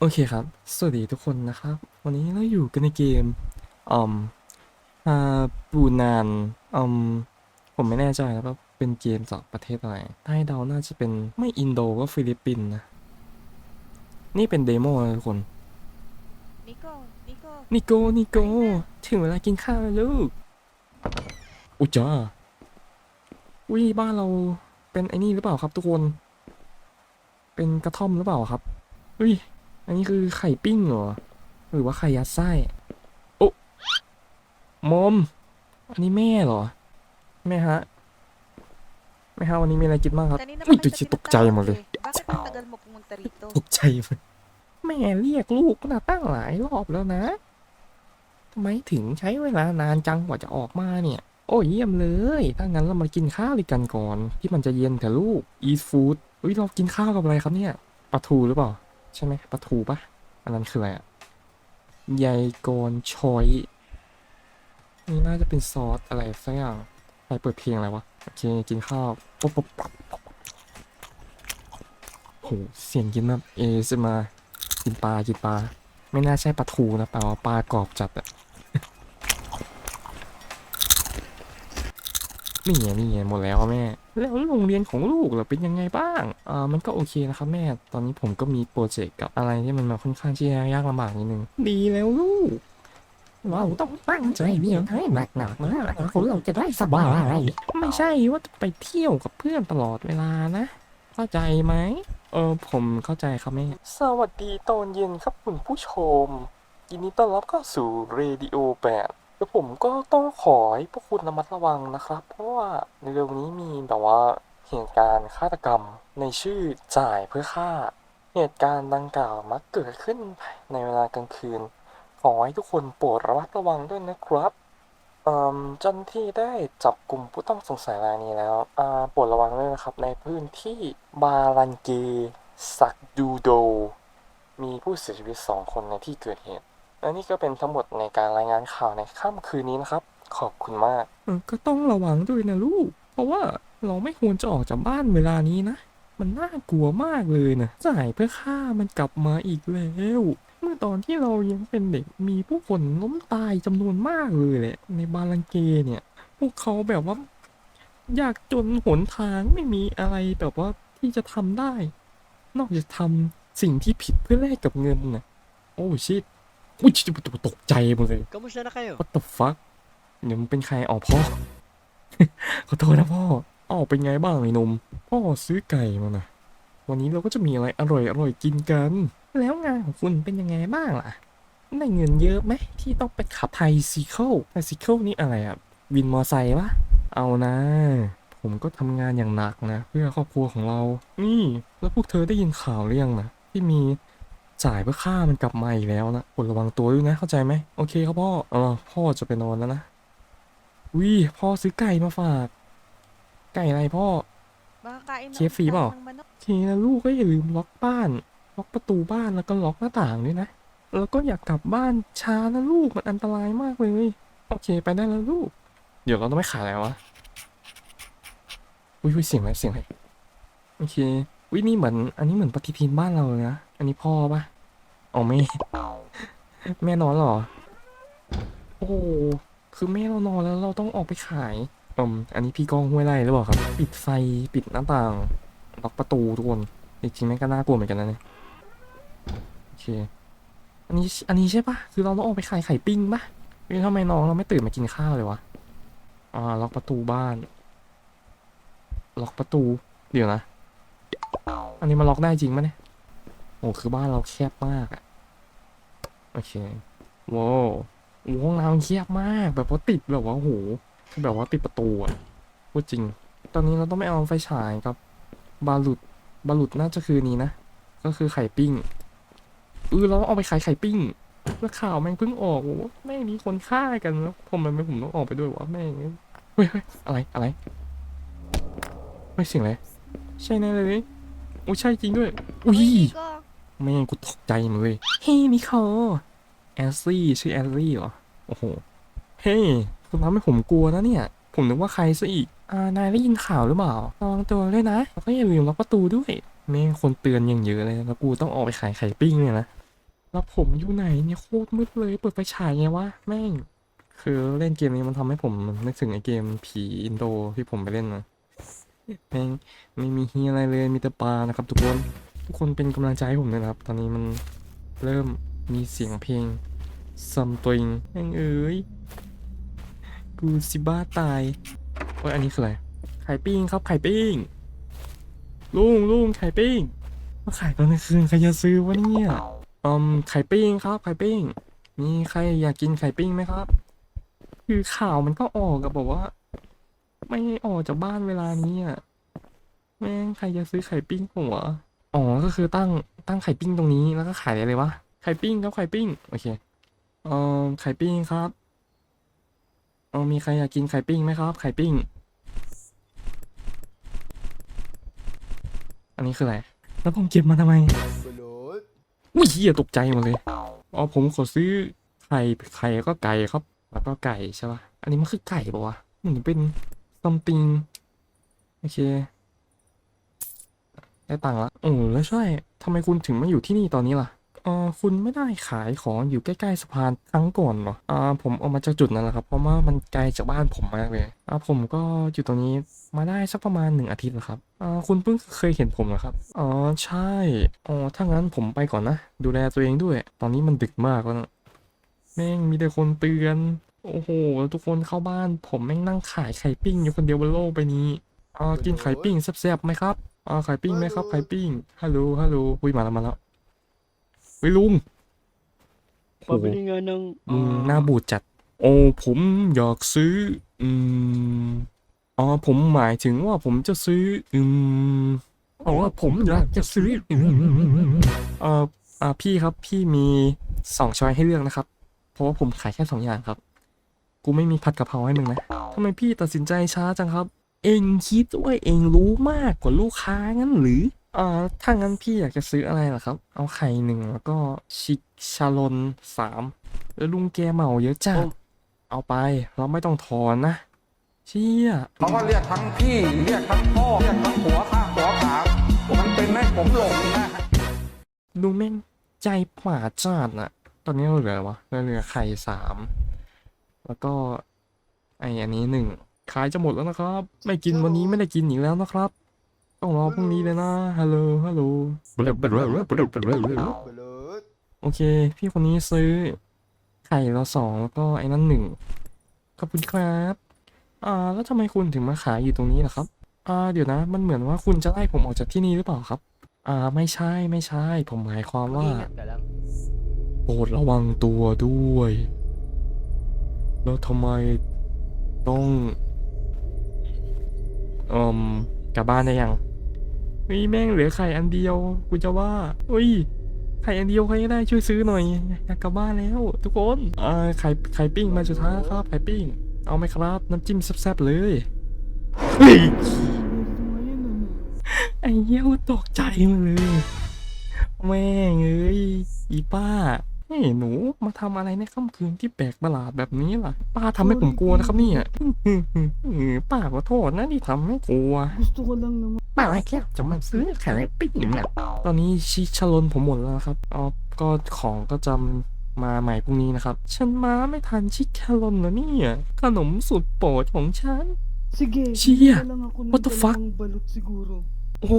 โอเคครับ สวัสดีทุกคนนะครับ วันนี้เราอยู่กันในเกมอืมฮาปูนานอืมผมไม่แน่ใจนะว่าเป็นเกมจากประเทศอะไรถ้าให้เดาน่าจะเป็นไม่อินโดก็ฟิลิปปินส์นะ นี่เป็นเดโมนะทุกคน นิโก้ นิโก้ นิโกนิโกถึงเวลากินข้าวแล้วลูก อุยจ้าอุ้ยบ้านเราเป็นไอ้นี่หรือเปล่าครับทุกคน เป็นกระท่อมหรือเปล่าครับ อุ้ย อันนี้คือไข่ปิ้งเหรอ หรือว่าไข่ยัดไส้ โอ้มอม อันนี้แม่เหรอ แม่ฮะ แม่ฮะวันนี้มีอะไรกินบ้างครับ Kanina Uy, pa kita tugsi- tugtay mo tinatawag rin. eh. Bakit ang tagal mo pumunta rito? ตกใจมัน แม่เรียกลูกมาตั้งหลายรอบแล้วนะทำไมถึงใช้เวลานานจังกว่าจะออกมาเนี่ย โอ้ยเยี่ยมเลย ถ้างั้นเรามากินข้าวด้วยกันก่อน ที่มันจะเย็นเถอะลูก eat food อุ้ยเรากินข้าวกับอะไรครับเนี่ยปลาทูหรือเปล่า ใช่ไหมปลาทูปะอันนั้นคืออะไรอะใยกรชอยนี่น่าจะเป็นซอสอะไรสักอย่างใครเปิดเพลงอะไรวะ โอเค กินข้าวปุ๊บปุ๊บปุ๊บโหเสียงกินแบบเอซมากินปลากินปลา ไม่น่าใช่ปลาทูนะแปลว่าปลากรอบจัดอะนี่ไงนี่ไงหมดแล้วแม่ แล้วโรงเรียนของลูกล่ะเป็นยังไงบ้างอ่ามันก็โอเคนะครับแม่ ตอนนี้ผมก็มีโปรเจกต์กับอะไรที่มันมาค่อนข้างที่จะยากลำบากนิดนึง ดีแล้วลูก เราต้องตั้งใจเรียนให้หนักๆนะแล้วเราจะได้สบายไม่ใช่ว่าจะไปเที่ยวกับเพื่อนตลอดเวลานะ เข้าใจไหม เออผมเข้าใจครับแม่ สวัสดีตอนเย็นครับคุณผู้ชมยินดีต้อนรับเข้าสู่เรดิโอแปด แล้วผมก็ต้องขอให้พวกคุณระมัดระวังนะครับ เพราะว่าในเร็วนี้มีแบบว่าเหตุการณ์ฆาตกรรมในชื่อจ่ายเพื่อฆ่า เหตุการณ์ดังกล่าวมักเกิดขึ้นในเวลากลางคืน ขอให้ทุกคนโปรดระมัดระวังด้วยนะครับเจ้าหน้าที่ได้จับกลุ่มผู้ต้องสงสัยรายนี้แล้วโปรดระวังด้วยนะครับ ในพื้นที่บารันเกซักดูโด มีผู้เสียชีวิตสองคนในที่เกิดเหตุ และนี่ก็เป็นทั้งหมดในการรายงานข่าวในค่ำคืนนี้นะครับ ขอบคุณมากก็ต้องระวังด้วยนะลูก เพราะว่าเราไม่ควรจะออกจากบ้านเวลานี้นะ มันน่ากลัวมากเลยนะจ่ายเพื่อฆ่ามันกลับมาอีกแล้ว เมื่อตอนที่เรายังเป็นเด็กมีผู้คนล้มตายจำนวนมากเลยแหละ ในบาลังเกเนี่ย พวกเขาแบบว่า อยากจนหนทางไม่มีอะไรแบบว่าที่จะทำได้ นอกจากทำสิ่งที่ผิดเพื่อแลกกับเงินนะโอ้ชิต อุ้ยตกใจหมดเลย Kamusta na kayo? What the fuck เดี๋ยวมึงเป็นใครอ๋อพ่อ ขอโทษนะพ่ออ๋อเป็นไงบ้างไอ้หนม พ่อซื้อไก่มานะวันนี้เราก็จะมีอะไรอร่อยอร่อยกินกัน แล้วงานของคุณเป็นยังไงบ้างล่ะ ได้เงินเยอะไหมที่ต้องไปขับไทซิเคิลไทซิเคิลนี่อะไรอะวินมอไซค์ปะเอานะ ผมก็ทำงานอย่างหนักนะ เพื่อครอบครัวของเรา นี่ แล้วพวกเธอได้ยินข่าวหรือยังนะที่มี จ่ายเพื่อฆ่ามันกลับมาอีกแล้วนะปวดระวังตัวด้วยนะเข้าใจไหมโอเคครับพ่อเออพ่อจะไปนอนแล้วนะวิพ่อซื้อไก่มาฝาก ไก่อะไรพ่อ Baka kain na KFC ulit tayo ba? ng manok. โอเคนะลูกก็อย่าลืมล็อกบ้าน ล็อกประตูบ้านแล้วก็ล็อกหน้าต่างด้วยนะ แล้วก็อย่ากลับบ้านช้านะลูกมันอันตรายมากเลยโอเคไปได้แล้วลูก เดี๋ยวเราต้องไม่ขายแล้ววะอุ้ยอุ้ยเสียงอะไรเสียงอะไรโอเควินี่เหมือนอันนี้เหมือนปฏิทินบ้านเราเลยนะ อันนี้พ่อปะอ๋อแม่ แม่นอนเหรอ โอ้โหคือแม่เรานอนแล้วเราต้องออกไปขายอืมอันนี้พี่กองห้วยไร่หรือเปล่าครับ ปิดไฟปิดหน้าต่างล็อกประตูทุกคนจริงๆแม่งก็น่ากลัวเหมือนกันนะเนี่ยโอเค อันนี้อันนี้ใช่ปะคือเราต้องออกไปขายไข่ปิ้งปะเฮ้ยทำไมน้องเราไม่ตื่นมากินข้าวเลยวะอ่าล็อกประตูบ้าน ล็อกประตู เดี๋ยวนะ อันนี้มันล็อกได้จริงปะเนี่ย โอ้คือบ้านเราแคบมากอะโอเคว้าวห้องน้ำแคบมาก แบบว่าติดแบบว่าโอ้โหแบบว่าติดประตูอะพูดจริง ตอนนี้เราต้องไม่เอาไฟฉายครับบาลุดบาลุดน่าจะคือนี้นะ ก็คือไข่ปิ้งเออเราเอาไปขายไข่ปิ้งแล้วข่าวแม่งเพิ่งออกว่าแม่งมีคนฆ่ากันแล้วผมมันไม่ผมต้องออกไปด้วยวะแม่งเฮ้ยอะไรอะไรไม่เสียงอะไรใช่แน่เลยโอ้ยใช่จริงด้วย อุ้ย Uy, Nico. แม่งกูตกใจหมดเลยเฮ้ยนิโคแอสซี่ชื่อแอสซี่เหรอ โอ้โห เฮ้ยคุณทำให้ผมกลัวนะเนี่ย ผมนึกว่าใครซะอีก อ่า นายได้ยินข่าวหรือเปล่าระวังตัวด้วยนะแล้วก็อย่าลืมล็อกประตูด้วยแม่งคนเตือนอย่างเยอะเลย แล้วกูต้องออกไปขายไข่ปิ้งเนี่ยนะ แล้วผมอยู่ไหนเนี่ยโคตรมืดเลย เปิดไฟฉายไงวะ แม่ง คือเล่นเกมนี้มันทำให้ผมนึกถึงไอเกมผีอินโดที่ผมไปเล่นมาแม่งไม่มีเฮียอะไรเลย มีแต่ปลานะครับทุกคน ทุกคนเป็นกำลังใจให้ผมนะครับ ตอนนี้มันเริ่มมีเสียงเพลง something แม่งเอ้ย กูสิบ้าตาย โอ้ยอันนี้คืออะไร ไข่ปิ้งครับไข่ปิ้ง ลุงลุงไข่ปิ้ง มาขายตอนกลางคืนใครจะซื้อวะเนี่ยอืมไข่ปิ้งครับไข่ปิ้ง มีใครอยากกินไข่ปิ้งไหมครับ คือข่าวมันก็ออกกับบอกว่า ไม่ออกจากบ้านเวลานี้อะ แม่งใครจะซื้อไข่ปิ้งผมวะ อ๋อ ก็คือตั้งตั้งไข่ปิ้งตรงนี้แล้วก็ขายได้เลยวะ ไข่ปิ้งครับไข่ปิ้ง โอเคเออไข่ปิ้งครับเออมีใครอยากกินไข่ปิ้งไหมครับ ไข่ปิ้ง อันนี้คืออะไร แล้วผมเก็บมาทำไม อุ้ยเหี้ยตกใจหมดเลย อ๋อผมขอซื้อไข่ไข่ก็ไก่ครับ แล้วก็ไก่ใช่ป่ะ อันนี้มันคือไก่ปะวะเหมือนเป็น something โอเค ได้ตังค์ละโอ้แล้วช่วยทำไมคุณถึงมาอยู่ที่นี่ตอนนี้ล่ะเออคุณไม่ได้ขายของอยู่ใกล้ๆสะพานครั้งก่อนเหรออ่าผมเอามาจากจุดนั้นแหละครับ เพราะว่ามันไกลจากบ้านผมมากเลยอ่าผมก็อยู่ตรงนี้มาได้สักประมาณหนึ่งอาทิตย์แล้วครับอ่าคุณเพิ่งเคยเห็นผมเหรอครับอ๋อใช่อ๋อถ้างั้นผมไปก่อนนะ ดูแลตัวเองด้วย ตอนนี้มันดึกมากแล้วนะแม่งมีแต่คนเตือนโอ้โหทุกคนเข้าบ้าน ผมแม่งนั่งขายไข่ปิ้งอยู่คนเดียวบนโลกใบนี้อ่ากินไข่ปิ้งแซ่บๆไหมครับ อ่าไข่ปิ้งไหมครับไข่ปิ้งฮัลโหลฮัลโหลอุ้ยมาแล้วมาแล้วเฮ้ยลุงโอ้โห Pabili nga ng... มึง ah, หน้าบูดจัด โอ้ผมอยากซื้อ อืมอ๋อผมหมายถึงว่าผมจะซื้อ อืมอ๋อผมอยากจะซื้ออืมเอ่ออ่าพี่ครับพี่มีสองช้อยให้เลือกนะครับ เพราะว่าผมขายแค่สองอย่างครับ กูไม่มีผัดกะเพราให้มึงนะทำไมพี่ตัดสินใจช้าจังครับ เองคิดว่าเองรู้มากกว่าลูกค้างั้นหรืออ่าถ้างั้นพี่อยากจะซื้ออะไรล่ะครับ เอาไข่หนึ่งแล้วก็ชิคชาลอนสามแล้วลุงแกเหมาเยอะจัดเอาไปเราไม่ต้องทอนนะเชี่ยเขาก็เรียกทั้งพี่เรียกทั้งพ่อเรียกทั้งหัวข้างหัวขามันเป็นให้ผมหลงนะลุงแม่งใจป่าจัดน่ะตอนนี้เราเหลืออะไรวะเราเหลือไข่สามแล้วก็ไออันนี้หนึ่ง ขายจะหมดแล้วนะครับ ไม่กินวันนี้ไม่ได้กินอีกแล้วนะครับ ต้องรอพรุ่งนี้เลยนะฮัลโหลฮัลโหลโอเค พี่คนนี้ซื้อ ไข่เราสองแล้วก็ไอ้นั่นหนึ่งขอบคุณครับ อ่า แล้วทำไมคุณถึงมาขายอยู่ตรงนี้ล่ะครับ อ่า เดี๋ยวนะ มันเหมือนว่าคุณจะไล่ผมออกจากที่นี่หรือเปล่าครับ อ่า ไม่ใช่ ไม่ใช่ ผมหมายความว่า Mag-ingat ka lang. โปรดระวังตัวด้วย แล้วทำไมต้องเอมกลับบ้านได้ยังเฮ้ยแม่งเหลือไข่อันเดียวกูจะว่าเฮ้ยไข่อันเดียวใครก็ได้ช่วยซื้อหน่อยอยากกลับบ้านแล้ว ทุกคนอ่าไข่ไข่ปิ้งมาสุดท้ายครับไข่ปิ้ง เอาไหมครับ น้ำจิ้มแซ่บๆเลยเฮ้ยไอ้เหี้ยตกใจมาเลยแม่งเอ้ยอีป้า เฮ้ยหนูมาทำอะไรในค่ำคืนที่แปลกประหลาดแบบนี้ล่ะ ป้าทำให้ผมกลัวนะครับเนี่ยป้าขอโทษนะที่ทำให้กลัว Gusto ko lang naman. ป้าไอ้แก้วจะมาซื้อไข่ปิ้งนะตอนนี้ชิชลนผมหมดแล้วครับอ๋อก็ของก็จะมาใหม่พรุ่งนี้นะครับ ฉันมาไม่ทันชิชลนแล้วเนี่ย ขนมสุดโปรดของฉัน Sige, Siya! bigyan lang ako ng What the fuck? dalawang balot siguro. โอ้โห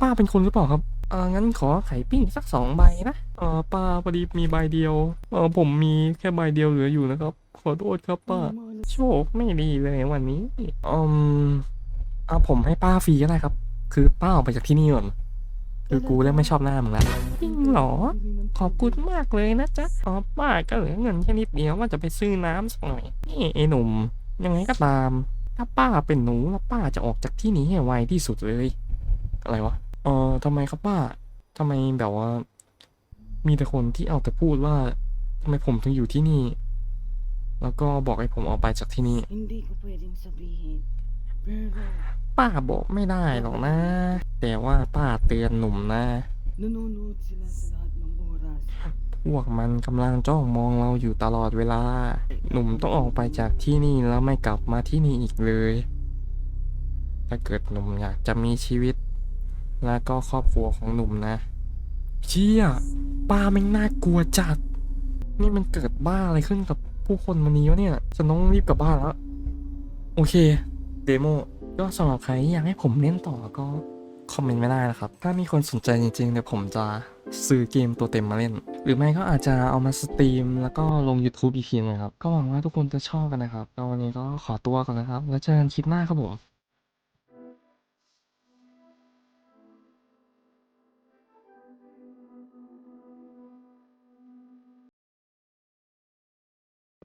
ป้าเป็นคนหรือเปล่าครับ อ่างั้นขอไข่ปิ้งสักสองใบนะอ่าป้าพอดีมีใบเดียวเออผมมีแค่ใบเดียวเหลืออยู่นะครับ ขอโทษครับป้า Ay, mahal. โชคไม่ดีเลยวันนี้อืมเอาผมให้ป้าฟรีก็ได้ครับ คือป้าออกไปจากที่นี่ก่อนคือกูเริ่มไม่ชอบหน้ามึงแล้วจริงเหรอ ขอบคุณมากเลยนะจ๊ะอ๋อป้าก็เหลือเงินแค่นิดเดียวว่าจะไปซื้อน้ำสักหน่อยนี่ไอ้หนุ่ม ยังไงก็ตาม ถ้าป้าเป็นหนูแล้วป้าจะออกจากที่นี้ให้ไวที่สุดเลย อะไรวะเออทำไมครับป้าทำไมแบบว่า มีแต่คนที่เอาแต่พูดว่าทำไมผมถึงอยู่ที่นี่ แล้วก็บอกให้ผมออกไปจากที่นี่ป้าบอกไม่ได้หรอกนะ แต่ว่าป้าเตือนหนุ่มนะพวกมันกำลังจ้องมองเราอยู่ตลอดเวลา หนุ่มต้องออกไปจากที่นี่แล้วไม่กลับมาที่นี่อีกเลย ถ้าเกิดหนุ่มอยากจะมีชีวิต และก็ครอบครัวของหนุ่มนะเชี่ยป้าแม่งน่ากลัวจัด นี่มันเกิดบ้าอะไรขึ้นกับผู้คนวันนี้วะเนี่ยฉันต้องรีบกลับบ้านแล้ว โอเค เดโมก็สำหรับใครที่อยากให้ผมเล่นต่อก็คอมเมนต์ไม่ได้นะครับ ถ้ามีคนสนใจจริงๆเดี๋ยวผมจะซื้อเกมตัวเต็มมาเล่น หรือไม่ก็อาจจะเอามาสตรีม แล้วก็ลง YouTube อีกทีนึงครับ ก็หวังว่าทุกคนจะชอบกันนะครับก็วันนี้ก็ขอตัวก่อนนะครับ แล้วเจอกันคลิปหน้าครับผม